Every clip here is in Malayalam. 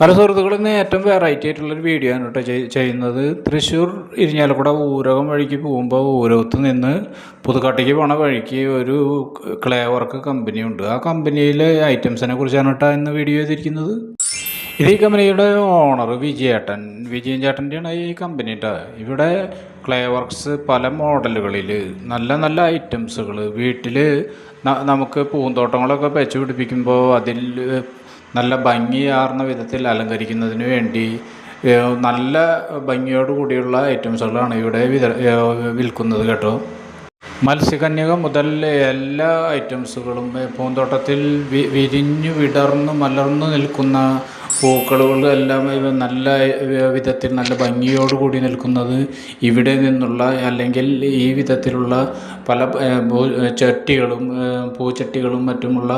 ഹലോ സുഹൃത്തുക്കൾ ഇന്ന് ഏറ്റവും വെറൈറ്റി ആയിട്ടുള്ളൊരു വീഡിയോ ആണ് കേട്ടോ ചെയ്യുന്നത്. തൃശ്ശൂർ ഇരിഞ്ഞാലക്കുട ഊരകം വഴിക്ക് പോകുമ്പോൾ ഊരകത്ത് നിന്ന് പുതുക്കാട്ടേക്ക് പോണ വഴിക്ക് ഒരു ക്ലേ വർക്ക് കമ്പനി ഉണ്ട്. ആ കമ്പനിയിലെ ഐറ്റംസിനെ കുറിച്ചാണ് കേട്ടോ ഇന്ന് വീഡിയോ ചെയ്തിരിക്കുന്നത്. ഇത് ഈ കമ്പനിയുടെ ഓണർ വിജയേട്ടൻ. വിജയൻ ചേട്ടന്റെയാണ് ഈ കമ്പനി കേട്ടോ ഇവിടെ ക്ലേ വർക്ക്സ് പല മോഡലുകളിൽ നല്ല നല്ല ഐറ്റംസുകൾ വീട്ടിൽ നമുക്ക് പൂന്തോട്ടങ്ങളൊക്കെ വെച്ച് പിടിപ്പിക്കുമ്പോൾ അതിൽ നല്ല ഭംഗിയാർന്ന വിധത്തിൽ അലങ്കരിക്കുന്നതിന് വേണ്ടി നല്ല ഭംഗിയോട് കൂടിയുള്ള ഐറ്റംസുകളാണ് ഇവിടെ വിത വിൽക്കുന്നത് കേട്ടോ. മത്സ്യകന്യക മുതൽ എല്ലാ ഐറ്റംസുകളും പൂന്തോട്ടത്തിൽ വിരിഞ്ഞു വിടർന്നു മലർന്നു നിൽക്കുന്ന ഇവ നല്ല വിധത്തിൽ നല്ല ഭംഗിയോടുകൂടി നിൽക്കുന്നത് ഇവിടെ നിന്നുള്ള അല്ലെങ്കിൽ ഈ വിധത്തിലുള്ള പല ചട്ടികളും പൂച്ചട്ടികളും മറ്റുമുള്ള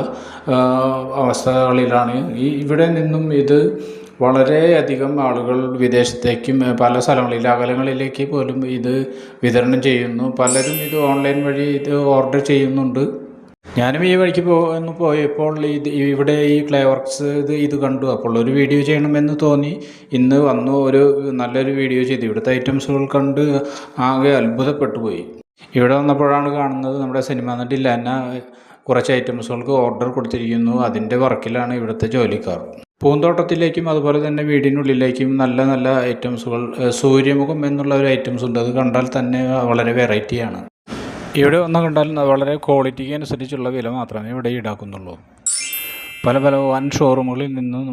അവസ്ഥകളിലാണ്. ഈ ഇവിടെ നിന്നും ഇത് വളരെയധികം ആളുകൾ വിദേശത്തേക്കും പല സ്ഥലങ്ങളിൽ അകലങ്ങളിലേക്ക് പോലും ഇത് വിതരണം ചെയ്യുന്നു. പലരും ഇത് ഓൺലൈൻ വഴി ഇത് ഓർഡർ ചെയ്യുന്നുണ്ട്. ഞാനും ഈ വഴിക്ക് പോന്ന് പോയപ്പോൾ ഇത് ഇവിടെ ഈ ക്ലേ വർക്ക്സ് ഇത് ഇത് കണ്ടു. അപ്പോൾ ഒരു വീഡിയോ ചെയ്യണമെന്ന് തോന്നി. ഇന്ന് വന്നു ഒരു നല്ലൊരു വീഡിയോ ചെയ്തു. ഇവിടുത്തെ ഐറ്റംസുകൾ കണ്ട് ആകെ അത്ഭുതപ്പെട്ടു പോയി. ഇവിടെ വന്നപ്പോഴാണ് കാണുന്നത് നമ്മുടെ സിനിമ നടില്ല ലന കുറച്ച് ഐറ്റംസുകൾക്ക് ഓർഡർ കൊടുത്തിരിക്കുന്നു. അതിന്റെ വർക്കിലാണ് ഇവിടുത്തെ ജോലിക്കാർ. പൂന്തോട്ടത്തിലേക്കും അതുപോലെ തന്നെ വീടിനുള്ളിലേക്കും നല്ല നല്ല ഐറ്റംസുകൾ സൂര്യമുഖം എന്നുള്ള ഒരു ഐറ്റംസ് ഉണ്ട്. അത് കണ്ടാൽ തന്നെ വളരെ വെറൈറ്റിയാണ് ഇവിടെ ഒന്ന് കണ്ടാലും വളരെ ക്വാളിറ്റിക്ക് അനുസരിച്ചുള്ള വില മാത്രമേ ഇവിടെ ഈടാക്കുന്നുള്ളൂ. പല പല വൻ ഷോറൂമുകളിൽ നിന്നും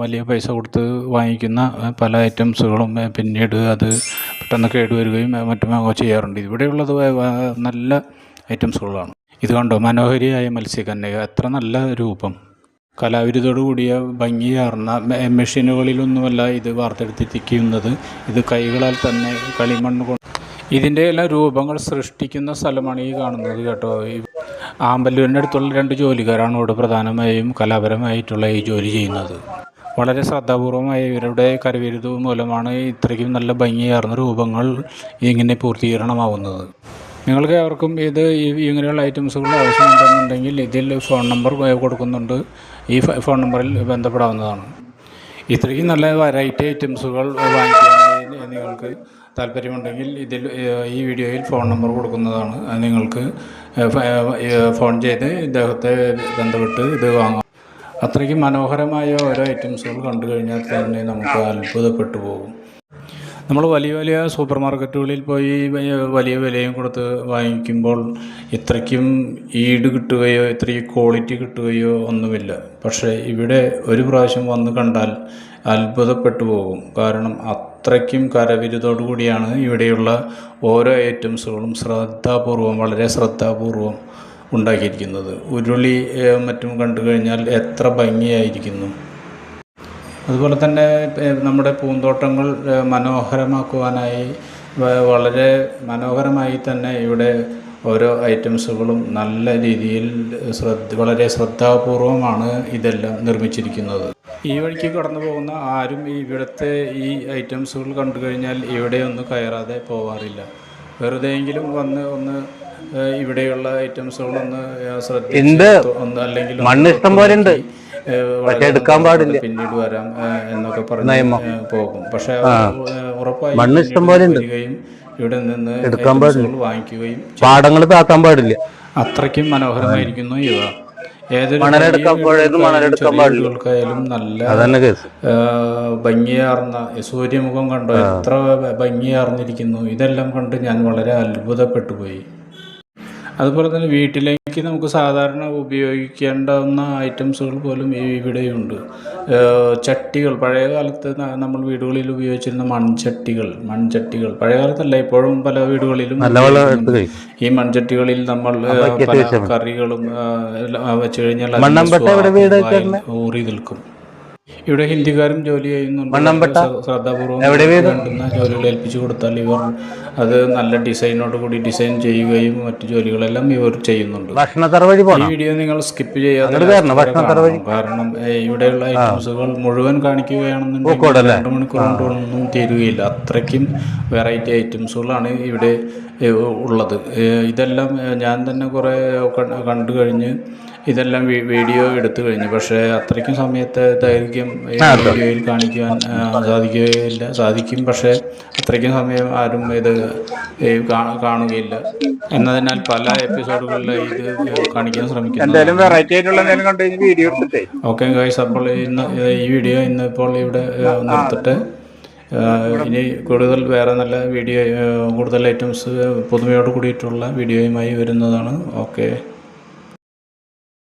വലിയ പൈസ കൊടുത്ത് വാങ്ങിക്കുന്ന പല ഐറ്റംസുകളും പിന്നീട് അത് പെട്ടെന്ന് കേടുവരികയും മറ്റും ചെയ്യാറുണ്ട്. ഇവിടെയുള്ളത് നല്ല ഐറ്റംസുകളാണ് ഇത് കണ്ടോ? മനോഹരിയായ മത്സ്യകന്യക. എത്ര നല്ല രൂപം. കലാവിരുതോടു കൂടിയ ഭംഗിയാർന്ന മെഷീനുകളിലൊന്നുമല്ല ഇത് വാർത്തെടുത്തിരിക്കുന്നത് ഇത് കൈകളാൽ തന്നെ കളിമണ്ണ് ഇതിന്റെ എല്ലാം രൂപങ്ങൾ സൃഷ്ടിക്കുന്ന സ്ഥലമാണ് ഈ കാണുന്നത് കേട്ടോ. ഈ ആമ്പല്ലൂരിന്റെ അടുത്തുള്ള രണ്ട് ജോലിക്കാരാണ് ഇവിടെ പ്രധാനമായും കലാപരമായിട്ടുള്ള ഈ ജോലി ചെയ്യുന്നത്. വളരെ ശ്രദ്ധാപൂർവമായ ഇവരുടെ കരവിരുത് മൂലമാണ് ഇത്രയ്ക്കും നല്ല ഭംഗിയാർന്ന രൂപങ്ങൾ ഇങ്ങനെ പൂർത്തീകരണമാവുന്നത്. നിങ്ങൾക്ക് ഏവർക്കും ഇത് ഇങ്ങനെയുള്ള ഐറ്റംസുകൾ ആവശ്യമുണ്ടെന്നുണ്ടെങ്കിൽ ഇതിൽ ഫോൺ നമ്പർ കൊടുക്കുന്നുണ്ട്. ഈ ഫോൺ നമ്പറിൽ ബന്ധപ്പെടാവുന്നതാണ്. ഇത്രയ്ക്കും നല്ല വെറൈറ്റി ഐറ്റംസുകൾ വാങ്ങിക്കാൻ നിങ്ങൾക്ക് താല്പര്യമുണ്ടെങ്കിൽ ഇതിൽ ഈ വീഡിയോയിൽ ഫോൺ നമ്പർ കൊടുക്കുന്നതാണ്. നിങ്ങൾക്ക് ഫോൺ ചെയ്ത് ഇദ്ദേഹത്തെ ബന്ധപ്പെട്ട് ഇത് വാങ്ങാം. അത്രയ്ക്ക് മനോഹരമായ ഓരോ ഐറ്റംസുകൾ കണ്ടു കഴിഞ്ഞാൽ തന്നെ നമുക്ക് അത്ഭുതപ്പെട്ടു പോകും. നമ്മൾ വലിയ വലിയ സൂപ്പർ മാർക്കറ്റുകളിൽ പോയി വലിയ വിലയും കൊടുത്ത് വാങ്ങിക്കുമ്പോൾ ഇത്രയ്ക്കും ഈട് കിട്ടുകയോ ഇത്രയും ക്വാളിറ്റി കിട്ടുകയോ ഒന്നുമില്ല. പക്ഷേ ഇവിടെ ഒരു പ്രാവശ്യം വന്ന് കണ്ടാൽ അത്ഭുതപ്പെട്ടു പോകും. കാരണം അത്രയ്ക്കും കരവിരുതോടു കൂടിയാണ് ഇവിടെയുള്ള ഓരോ ഐറ്റംസുകളും ശ്രദ്ധാപൂർവം വളരെ ശ്രദ്ധാപൂർവം ഉണ്ടാക്കിയിരിക്കുന്നത്. ഉരുളി മറ്റും കണ്ടു കഴിഞ്ഞാൽ എത്ര ഭംഗിയായിരിക്കുന്നു. അതുപോലെ തന്നെ നമ്മുടെ പൂന്തോട്ടങ്ങൾ മനോഹരമാക്കുവാനായി വളരെ മനോഹരമായി തന്നെ ഇവിടെ ഓരോ ഐറ്റംസുകളും നല്ല രീതിയിൽ ശ്രദ്ധ വളരെ ശ്രദ്ധാപൂർവമാണ് ഇതെല്ലാം നിർമ്മിച്ചിരിക്കുന്നത്. ഈ വഴിക്ക് കടന്നു പോകുന്ന ആരും ഈ ഇവിടുത്തെ ഈ ഐറ്റംസുകൾ കണ്ടു കഴിഞ്ഞാൽ ഇവിടെ ഒന്ന് കയറാതെ പോവാറില്ല. വെറുതെയെങ്കിലും വന്ന് ഒന്ന് ഇവിടെയുള്ള ഐറ്റംസുകളൊന്ന് ശ്രദ്ധിച്ച് ഒന്ന് അല്ലെങ്കിൽ മണ്ണ് ഇഷ്ടം പോലെ ഉണ്ട്. പക്ഷെ എടുക്കാൻ പാടില്ല. പിന്നീട് വരാം എന്നൊക്കെ പറഞ്ഞു പോകും. പക്ഷെ ഉറപ്പായി മണ്ണ് ഇഷ്ടം പോലെ ഉണ്ട്. ഇവിടെ നിന്ന് എടുക്കാൻ പാടില്ല. വാങ്ങിക്കുകയും പാടങ്ങൾ താക്കാൻ പാടില്ല. അത്രയ്ക്കും മനോഹരമായിരിക്കുന്നു ഇവ. ഏതൊരു നല്ല ഭംഗിയാർന്ന സൂര്യമുഖം കണ്ടോ എത്ര ഭംഗിയാർന്നിരിക്കുന്നു. ഇതെല്ലാം കണ്ട് ഞാൻ വളരെ അത്ഭുതപ്പെട്ടു പോയി. അതുപോലെ തന്നെ വീട്ടിലേക്ക് നമുക്ക് സാധാരണ ഉപയോഗിക്കേണ്ടുന്ന ഐറ്റംസുകൾ പോലും ഈ ഇവിടെയുണ്ട്. ചട്ടികൾ. പഴയ കാലത്ത് നമ്മൾ വീടുകളിൽ ഉപയോഗിച്ചിരുന്ന മൺചട്ടികൾ. മൺചട്ടികൾ. പഴയ കാലത്തല്ല ഇപ്പോഴും പല വീടുകളിലും ഈ മൺചട്ടികളിൽ നമ്മൾ പല കറികളും വെച്ച് കഴിഞ്ഞാൽ ഊറി നിൽക്കും. ഇവിടെ ഹിന്ദിക്കാരും ജോലി ചെയ്യുന്നുണ്ട്. മണ്ണമ്പട്ട? ശ്ര- ശ്രദ്ധാപൂർവം എവിടെ വീട്? വേണ്ടുന്ന ജോലികൾ ഏൽപ്പിച്ചു കൊടുത്താൽ ഇവർ അത് നല്ല ഡിസൈനോട് കൂടി ഡിസൈൻ ചെയ്യുകയും മറ്റു ജോലികളെല്ലാം ഇവർ ചെയ്യുന്നുണ്ട്. വഴി ഈ വീഡിയോ നിങ്ങൾ സ്കിപ്പ് ചെയ്യാതെ. കാരണം ഇവിടെയുള്ള ഐറ്റംസുകൾ മുഴുവൻ കാണിക്കുകയാണെന്നുണ്ടെങ്കിൽ രണ്ടു രണ്ട് മണിക്കൂർ കൊണ്ടൊന്നും തീരുകയില്ല. അത്രയ്ക്കും വെറൈറ്റി ഐറ്റംസുകളാണ് ഇവിടെ ഉള്ളത്. ഇതെല്ലാം ഞാൻ തന്നെ കുറേ കണ്ടു കഴിഞ്ഞ് ഇതെല്ലാം വീഡിയോ എടുത്തു കഴിഞ്ഞു. പക്ഷേ അത്രയ്ക്കും സമയത്തെ ദൈർഘ്യം ഈ വീഡിയോയിൽ കാണിക്കുവാൻ സാധിക്കുകയില്ല. സാധിക്കും പക്ഷേ അത്രയ്ക്കും സമയം ആരും ഇത് കാണുകയില്ല. എന്നതിനാൽ പല എപ്പിസോഡുകളിൽ ഇത് കാണിക്കാൻ ശ്രമിക്കുന്നു എന്തായാലും വെറൈറ്റി ആയിട്ടുള്ള എന്തെങ്കിലും കണ്ടു കഴിഞ്ഞ് വീഡിയോ എടുത്തിട്ടേ. ഓക്കെ ഗൈസ് അപ്പോൾ ഇന്ന് ഈ വീഡിയോ ഇന്ന് ഇപ്പോൾ ഇവിടെ നിർത്തിട്ട്. ഇനി കൂടുതൽ വേറെ നല്ല വീഡിയോ കൂടുതൽ ഐറ്റംസ് പുതുമയോട് കൂടിയിട്ടുള്ള വീഡിയോയുമായി വരുന്നതാണ്. ഓക്കെ.